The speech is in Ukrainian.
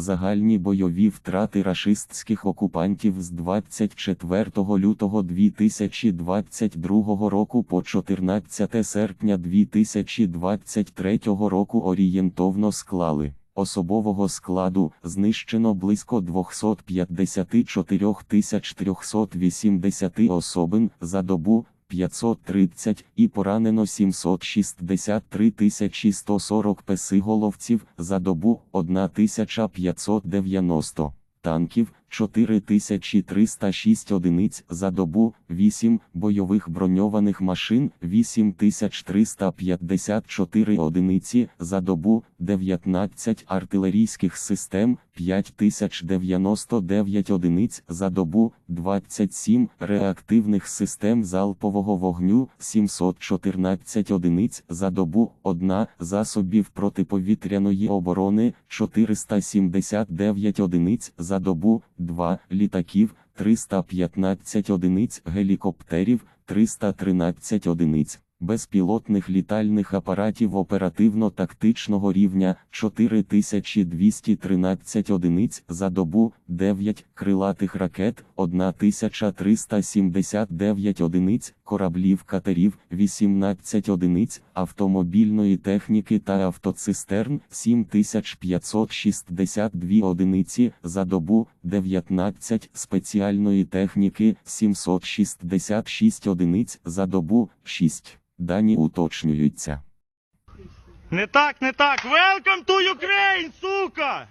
Загальні бойові втрати рашистських окупантів з 24 лютого 2022 року по 14 серпня 2023 року орієнтовно склали. Особового складу знищено близько 254 380 особин за добу 530 і поранено 763 140 песиголовців за добу 1590 танків 4306 одиниць за добу, 8 бойових броньованих машин 8354 одиниці за добу, 19 артилерійських систем 5099 одиниць за добу, 27 реактивних систем залпового вогню 714 одиниць за добу, 1 засобів протиповітряної оборони 479 одиниць за добу, 2 літаків 315 одиниць гелікоптерів 313 одиниць. Безпілотних літальних апаратів оперативно-тактичного рівня 4213 одиниць за добу, 9 крилатих ракет, 1379 одиниць, кораблів катерів, 18 одиниць, автомобільної техніки та автоцистерн, 7562 одиниці за добу, 19 спеціальної техніки, 766 одиниць за добу, 6. Дані уточнюються. Не так, не так. Welcome to Ukraine, сука!